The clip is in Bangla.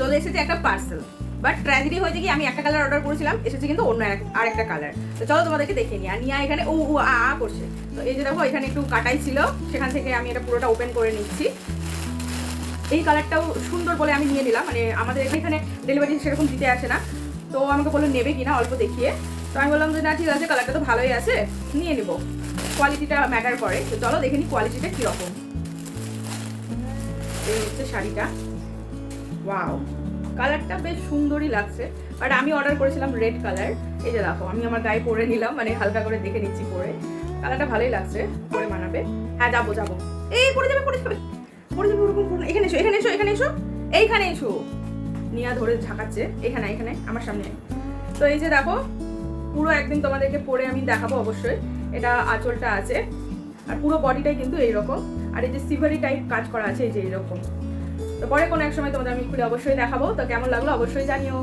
চলে এসেছে একটা পার্সেল বাট ট্র্যাজেডি হয়েছে কি, আমি একটা কালার অর্ডার করেছিলাম, এসেছে কিন্তু অন্য আর একটা কালার তো চলো তোমাদেরকে দেখে নিই। আর নিয়া এখানে, ও ও, আ আ করছে। তো এই যে দেখো, এখানে একটু কাটাই ছিল। সেখান থেকে আমি এটা পুরোটা ওপেন করে নিচ্ছি। এই কালারটাও সুন্দর বলে আমি নিয়ে নিলাম। মানে আমাদের এখানে ডেলিভারি সেরকম দিতে আসে না। তো আমাকে বলল, নেবে কিনা? অল্প দেখিয়ে। তো আমি বললাম যে, না, ঠিক আছে কালারটা তো ভালোই আছে। নিয়ে নিব। কোয়ালিটিটা ম্যাটার করে। তো চলো দেখে নিই কোয়ালিটিটা কীরকম। এই হচ্ছে শাড়িটা। ওয়াও কালারটা বেশ সুন্দরই লাগছে বাট আমি অর্ডার করেছিলাম রেড কালার এই যে দেখো, আমি আমার গায়ে পরে নিলাম মানে হালকা করে দেখে নিচ্ছি পরে। কালারটা ভালোই লাগছে, পরে মানাবে। হ্যাঁ যাব যাব। এই, পরে যাবে পরে যাবে। পরে যাবে, ওরকম না। এখানে এসো এখানে এসো এখানে এসো। এইখানে এসো। নিয়া ধরে ঝাঁকাচ্ছে। এখানে এখানে, আমার সামনে। তো এই যে দেখো, পুরো একদিন তোমাদেরকে পরে আমি দেখাবো অবশ্যই। এটা আঁচলটা আছে। আর পুরো বডিটাই কিন্তু এইরকম। আর এই যে সিভারি টাইপ কাজ করা আছে, এই যে এইরকম। তো পরে কোনো এক সময় তোমাদের আমি খুলে অবশ্যই দেখাবো। তো কেমন লাগল অবশ্যই জানিও।